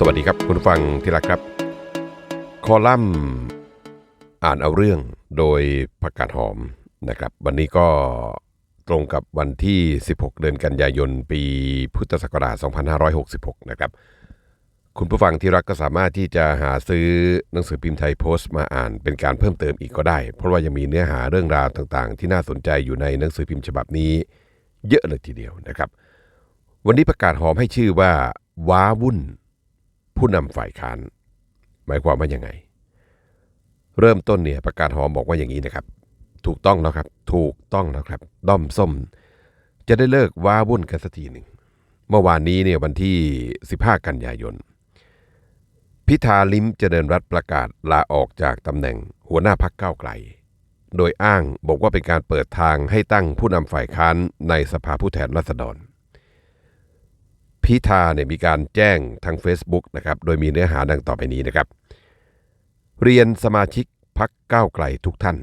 สวัสดีครับคุณผู้ฟังที่รักครับ คอลัมน์อ่านเอาเรื่องโดยประกาศหอมนะครับ วันนี้ก็ตรงกับวันที่ 16 เดือนกันยายน ปีพุทธศักราช 2566 นะครับ คุณผู้ฟังที่รักก็สามารถที่จะหาซื้อหนังสือพิมพ์ไทยโพสต์มาอ่านเป็นการเพิ่มเติมอีกก็ได้ เพราะว่ายังมีเนื้อหาเรื่องราวต่างๆ ที่น่าสนใจอยู่ในหนังสือพิมพ์ฉบับนี้ เยอะเลยทีเดียวนะครับ วันนี้ประกาศหอมให้ชื่อว่าว้าวุ่น ผู้นำฝ่ายค้าน หมายความว่ายังไง เริ่มต้นเนี่ยประกาศหอมบอกว่าอย่างนี้นะครับ ถูกต้องแล้วครับ ถูกต้องแล้วครับ ด้อมส้ม จะได้เลิกว้าวุ่นกันสักทีหนึ่ง เมื่อวานนี้เนี่ยวันที่ 15 กันยายน พิธาลิมเจริญรัตประกาศลาออกจากตำแหน่งหัวหน้าพักก้าวไกล โดยอ้างบอกว่าเป็นการเปิดทางให้ตั้งผู้นำฝ่ายค้านในสภาผู้แทนราษฎร พิธาเนี่ยมีการแจ้งทาง Facebook นะครับ โดยมีเนื้อหาดังต่อไปนี้นะครับ เรียนสมาชิกพักก้าวไกลทุกท่าน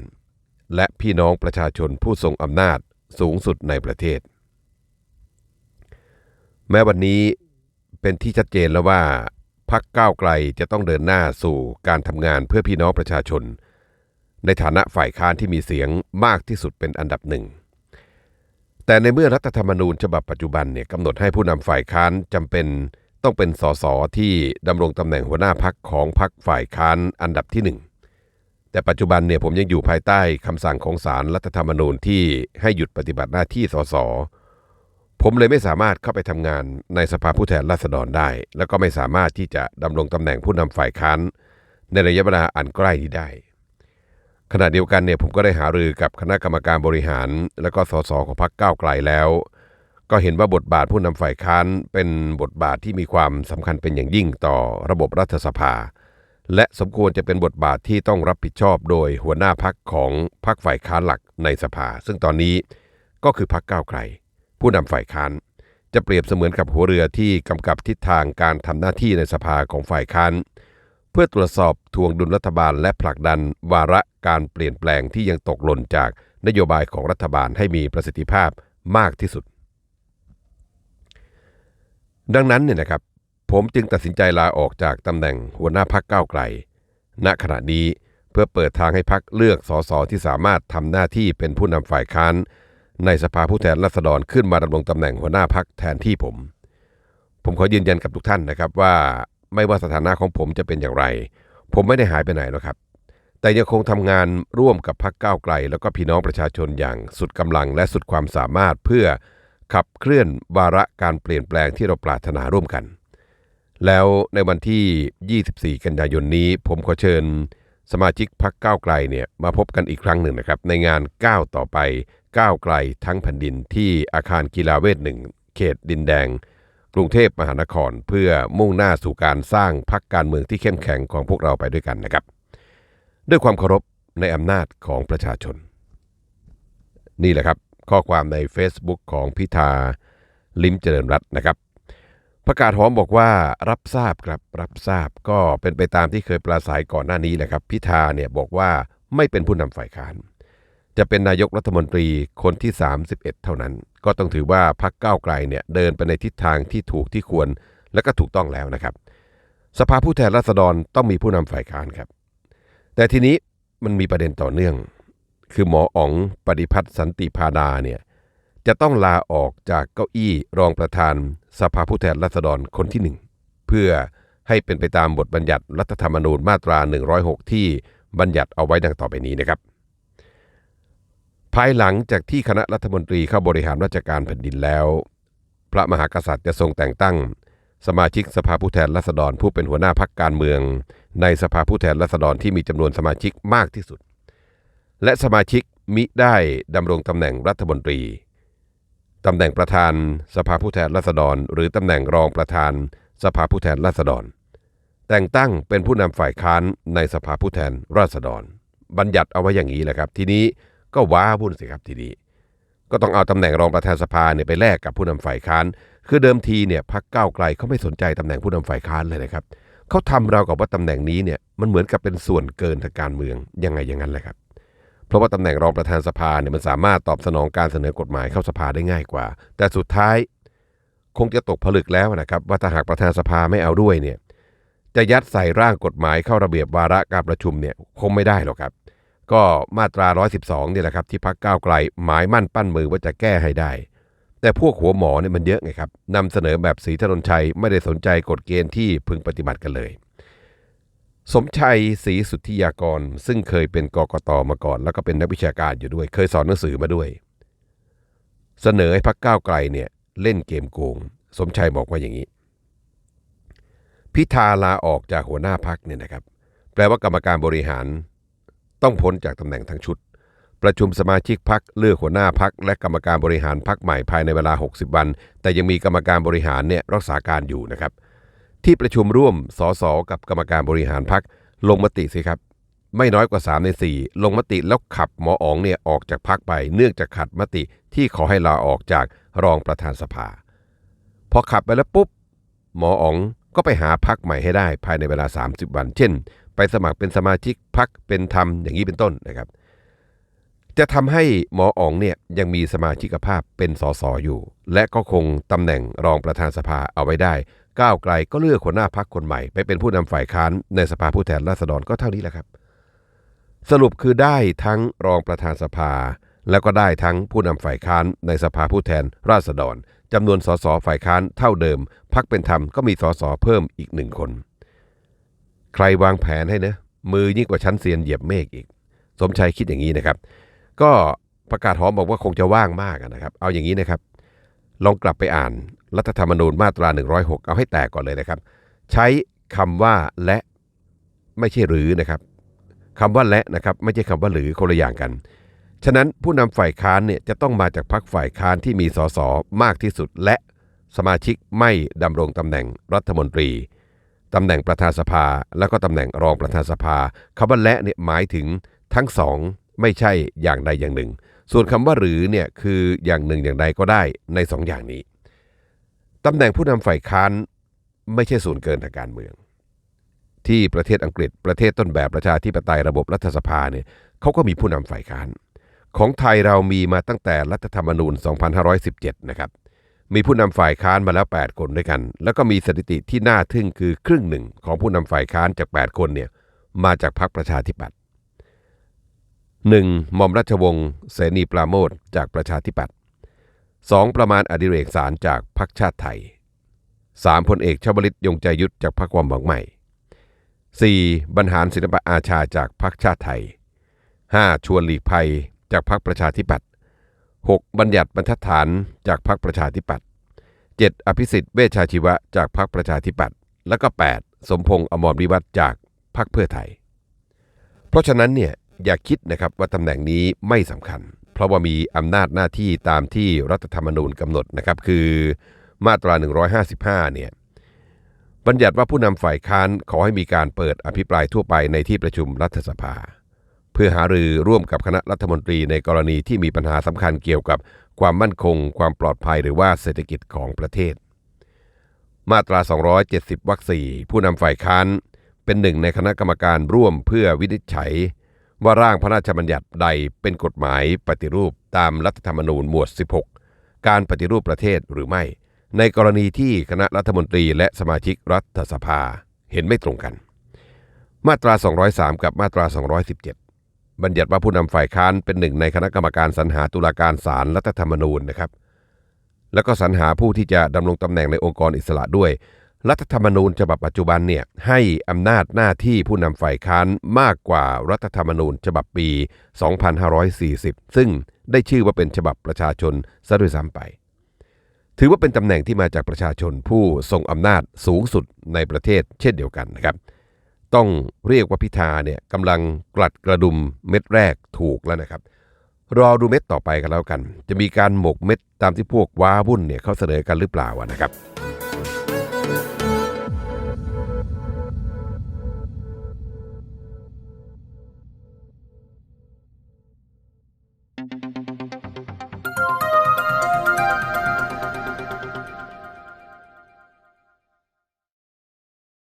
และพี่น้องประชาชนผู้ทรงอำนาจสูงสุดในประเทศ แม้วันนี้เป็นที่ชัดเจนแล้วว่าพักก้าวไกลจะต้องเดินหน้าสู่การทำงานเพื่อพี่น้องประชาชน ในฐานะฝ่ายค้านที่มีเสียงมากที่สุดเป็นอันดับหนึ่ง แต่ในเมื่อรัฐธรรมนูญฉบับปัจจุบันเนี่ยกำหนดให้ผู้นำฝ่ายค้านจำเป็นต้องเป็นสสที่ดำรงตำแหน่งหัวหน้าพักของพักฝ่ายค้านอันดับที่หนึ่งแต่ปัจจุบันเนี่ยผมยังอยู่ภายใต้คำสั่งของศาลรรัฐธรรมนูญที่ให้หยุดปฏิบัติหน้าที่สสผมเลยไม่สามารถเข้าไปทำงานในสภาผู้แทนราษฎรได้ แล้วก็ไม่สามารถที่จะดำรงตำแหน่งผู้นำฝ่ายค้านในระยะเวลาอันใกล้นี้ได้ ขณะเดียวกันเนี่ยผมก็ได้หารือกับคณะกรรมการบริหาร และก็สสของพรรคก้าวไกลแล้ว ก็เห็นว่าบทบาทผู้นำฝ่ายค้านเป็นบทบาทที่มีความสำคัญเป็นอย่างยิ่งต่อระบบรัฐสภา และสมควรจะเป็นบทบาทที่ต้องรับผิดชอบโดยหัวหน้าพักของพักฝ่ายค้านหลักในสภา ซึ่งตอนนี้ก็คือพักก้าวไกล ผู้นำฝ่ายค้าน จะเปรียบเสมือนกับหัวเรือที่กำกับทิศทางการทำหน้าที่ในสภาของฝ่ายค้าน พื่อตรวจสอบทวงดุลรัฐบาลและผลักดันวาระการเปลี่ยนแปลงที่ยังตกหล่นจากนโยบายของรัฐบาลให้มีประสิทธิภาพมากที่สุด ดังนั้นเนี่ยนะครับ ผมจึงตัดสินใจลาออกจากตำแหน่งหัวหน้าพักก้าวไกล ณขณะนี้เพื่อเปิดทางให้พักเลือกสสที่สามารถทำหน้าที่เป็นผู้นำฝ่ายค้าน ในสภาผู้แทนราษฎรขึ้นมาดำรงตำแหน่งหัวหน้าพักแทนที่ผม ผมขอยืนยันกับทุกท่านนะครับว่า ไม่ว่าสถานะของผมจะเป็นอย่างไร ผมไม่ได้หายไปไหนหรอกครับ แต่ยังคงทำงานร่วมกับพักก้าวไกล แล้วก็พี่น้องประชาชนอย่างสุดกำลังและสุดความสามารถเพื่อขับเคลื่อนวาระการเปลี่ยนแปลงที่เราปรารถนาร่วมกัน แล้วในวันที่ 24 กันยายนนี้ ผมขอเชิญ สมาชิกพักก้าวไกลเนี่ยมาพบกันอีกครั้งหนึ่งนะครับ ในงานก้าวต่อไปก้าวไกลทั้งแผ่นดินที่อาคารกีฬาเวทหนึ่งเขตดินแดง กรุงเทพมหานคร เพื่อมุ่งหน้าสู่การสร้างพักการเมืองที่เข้มแข็งของพวกเราไปด้วยกันนะครับ ด้วยความเคารพในอำนาจของประชาชน นี่แหละครับข้อความใน Facebook ของพิธาลิมเจริญรัตน์นะครับประกาศหอมบอกว่ารับทราบครับรับทราบก็เป็นไปตามที่เคยปราศัยก่อนหน้านี้แหละครับ พิธาเนี่ยบอกว่าไม่เป็นผู้นำฝ่ายค้าน จะเป็นนายกรัฐมนตรีคนที่ 31 เท่านั้น ก็ต้องถือว่าพักก้าวไกลเนี่ยเดินไปในทิศทางที่ถูกที่ควรและก็ถูกต้องแล้วนะครับ สภาผู้แทนราษฎรต้องมีผู้นำฝ่ายค้านครับ แต่ทีนี้มันมีประเด็นต่อเนื่อง คือหมออ๋องปฏิพัฒน์สันติพาดาเนี่ยจะต้องลาออกจากเก้าอี้รองประธานสภาผู้แทนราษฎรคนที่หนึ่งเพื่อให้เป็นไปตามบทบัญญัติรัฐธรรมนูญมาตรา 106 ที่บัญญัติเอาไว้ดังต่อไปนี้นะครับ ภายหลังจากที่คณะรัฐมนตรีเข้าบริหารราชการแผ่นดินแล้ว พระมหากษัตริย์จะทรงแต่งตั้ง สมาชิกสภาผู้แทนราษฎรผู้เป็นหัวหน้าพักการเมือง ในสภาผู้แทนราษฎรที่มีจำนวนสมาชิกมากที่สุด และสมาชิกมิได้ดำรงตำแหน่งรัฐมนตรีตำแหน่งประธานสภาผู้แทนราษฎร หรือตำแหน่งรองประธานสภาผู้แทนราษฎร แต่งตั้งเป็นผู้นำฝ่ายค้านในสภาผู้แทนราษฎร บัญญัติเอาไว้อย่างนี้แหละครับ ทีนี้ ก็ว้าวุ่นสิครับทีนี้ ก็ต้องเอาตำแหน่งรองประธานสภาเนี่ยไปแลกกับผู้นำฝ่ายค้าน คือเดิมทีเนี่ยพักก้าวไกลเขาไม่สนใจตำแหน่งผู้นำฝ่ายค้านเลยนะครับเขาทำเรากับว่าตำแหน่งนี้เนี่ยมันเหมือนกับเป็นส่วนเกินทางการเมืองยังไงอย่างนั้นแหละครับเพราะว่าตำแหน่งรองประธานสภาเนี่ยมันสามารถตอบสนองการเสนอกฎหมายเข้าสภาได้ง่ายกว่า แต่สุดท้าย คงจะตกผลึกแล้วนะครับ ว่าถ้าหากประธานสภาไม่เอาด้วยเนี่ยจะยัดใส่ร่างกฎหมายเข้าระเบียบวาระการประชุมเนี่ยคงไม่ได้หรอกครับ ก็มาตรา 112เนี่ยแหละครับที่พักก้าวไกลหมายมั่นปั้นมือว่าจะแก้ให้ได้ แต่พวกหัวหมอเนี่ยมันเยอะไงครับนำเสนอแบบสีถนนชัยไม่ได้สนใจกฎเกณฑ์ที่พึงปฏิบัติกันเลย สมชัยศรีสุทธิยากร ซึ่งเคยเป็นกกตมาก่อน แล้วก็เป็นนักวิชาการอยู่ด้วย เคยสอนหนังสือมาด้วย เสนอให้พักก้าวไกลเนี่ยเล่นเกมโกง สมชัยบอกว่าอย่างนี้ พิธาลาออกจากหัวหน้าพักเนี่ยนะครับ แปลว่ากรรมการบริหาร ต้องพ้นจากตำแหน่งทั้งชุด ประชุมสมาชิกพักเลือกหัวหน้าพักและกรรมการบริหารพักใหม่ภายในเวลา 60 วัน แต่ยังมีกรรมการบริหารเนี่ยรักษาการอยู่นะครับ ที่ประชุมร่วมสสกับกรรมการบริหารพักลงมติสิครับ ไม่น้อยกว่า 3 ใน 4 ลงมติแล้วขับหมออ๋องเนี่ยออกจากพักไป เนื่องจากขัดมติที่ขอให้ลาออกจากรองประธานสภา พอขับไปแล้วปุ๊บหมออ๋องก็ไปหาพักใหม่ให้ได้ภายในเวลา 30 วัน เช่น ไปสมัครเป็นสมาชิกพักเป็นธรรมอย่างนี้เป็นต้นนะครับ จะทำให้หมออ๋องเนี่ยยังมีสมาชิกภาพเป็นสสอยู่ และก็คงตำแหน่งรองประธานสภาเอาไว้ได้ ก้าวไกลก็เลือกหัวหน้าพักคนใหม่ ไปเป็นผู้นำฝ่ายค้านในสภาผู้แทนราษฎรก็เท่านี้แหละครับ สรุปคือได้ทั้งรองประธานสภา แล้วก็ได้ทั้งผู้นำฝ่ายค้านในสภาผู้แทนราษฎรจำนวนสสฝ่ายค้านเท่าเดิม พักเป็นธรรมก็มีสสเพิ่มอีกหนึ่งคน ใครวางแผนให้นะมือยิ่งกว่าชั้นเซียนเหยียบเมฆอีก สมชัยคิดอย่างนี้นะครับ ก็ประกาศหอมบอกว่าคงจะว่างมากนะครับ เอาอย่างนี้นะครับ ลองกลับไปอ่านรัฐธรรมนูญมาตรา 106 เอาให้แตกก่อนเลยนะครับ ใช้คำว่าและไม่ใช่หรือนะครับคำว่าและนะครับไม่ใช่คำว่าหรือคนละอย่างกัน ฉะนั้นผู้นำฝ่ายค้านเนี่ยจะต้องมาจากพรรคฝ่ายค้านที่มีสสมากที่สุดและสมาชิกไม่ดำรงตำแหน่งรัฐมนตรี ตำแหน่งประธานสภา แล้วก็ตำแหน่งรองประธานสภาคำว่าและเนี่ยหมายถึงทั้งสองไม่ใช่อย่างใดอย่างหนึ่ง ส่วนคำว่าหรือเนี่ยคืออย่างหนึ่งอย่างใดก็ได้ในสองอย่างนี้ตำแหน่งผู้นำฝ่ายค้านไม่ใช่ส่วนเกินทางการเมือง ที่ประเทศอังกฤษประเทศต้นแบบประชาธิปไตยระบบรัฐสภาเนี่ยเขาก็มีผู้นำฝ่ายค้าน ของไทยเรามีมาตั้งแต่รัฐธรรมนูญ 2517 นะครับ มีผู้นำฝ่ายค้านมาแล้ว 8 คนด้วยกัน แล้วก็มีสถิติที่น่าทึ่งคือครึ่งหนึ่งของผู้นำฝ่ายค้านจาก 8 คนเนี่ยมาจากพรรคประชาธิปัตย์ 1. หม่อมราชวงศ์เสนีปราโมทจากประชาธิปัตย์ 2. ประมาณอดิเรกสารจากพรรคชาติไทย 3. พลเอกชวลิตยงใจยุทธจากพรรคความหวังใหม่ 4. บรรหารศิลปะอาชาจากพรรคชาติไทย 5. ชวนหลีกภัยจากพรรคประชาธิปัตย์ 6. บัญญัติบรรทัดฐานจากพรรคประชาธิปัตย์ 7. อภิสิทธิ์เวชชาชีวะจากพรรคประชาธิปัตย์แล้วก็ 8. สมพงษ์อมรวิวัฒน์จากพรรคเพื่อไทย เพราะฉะนั้นเนี่ยอย่าคิดนะครับว่าตำแหน่งนี้ไม่สำคัญ เพราะว่ามีอำนาจหน้าที่ตามที่รัฐธรรมนูญกำหนดนะครับคือมาตรา 155 เนี่ยบัญญัติว่าผู้นำฝ่ายค้านขอให้มีการเปิดอภิปรายทั่วไปในที่ประชุมรัฐสภา เพื่อหารือร่วมกับคณะรัฐมนตรีในกรณีที่มีปัญหาสำคัญเกี่ยวกับความมั่นคง ความปลอดภัยหรือว่าเศรษฐกิจของประเทศ มาตรา 270 วรรคสี่ผู้นำฝ่ายค้านเป็นหนึ่งในคณะกรรมการร่วมเพื่อวินิจฉัย ว่าร่างพระราชบัญญัติใดเป็นกฎหมายปฏิรูปตามรัฐธรรมนูญหมวด 16 การปฏิรูปประเทศหรือไม่ ในกรณีที่คณะรัฐมนตรีและสมาชิกรัฐสภาเห็นไม่ตรงกัน มาตรา 203 กับมาตรา 217 บัญญัติว่าผู้นำฝ่ายค้านเป็นหนึ่งในคณะกรรมการสรรหาตุลาการศาลรัฐธรรมนูญนะครับ แล้วก็สรรหาผู้ที่จะดำรงตำแหน่งในองค์กรอิสระด้วย รัฐธรรมนูญฉบับปัจจุบันเนี่ยให้อำนาจหน้าที่ผู้นำฝ่ายค้านมากกว่ารัฐธรรมนูญฉบับปี 2540 ซึ่งได้ชื่อว่าเป็นฉบับประชาชนซะด้วยซ้ำไป ถือว่าเป็นตำแหน่งที่มาจากประชาชนผู้ทรงอำนาจสูงสุดในประเทศเช่นเดียวกันนะครับ ต้องเรียกว่าพิธาเนี่ยกำลังกลัดกระดุมเม็ดแรกถูกแล้วนะครับ รอดูเม็ดต่อไปกันแล้วกัน จะมีการหมกเม็ดตามที่พวกว้าวุ่นเนี่ยเขาเสนอกันหรือเปล่าอะนะครับ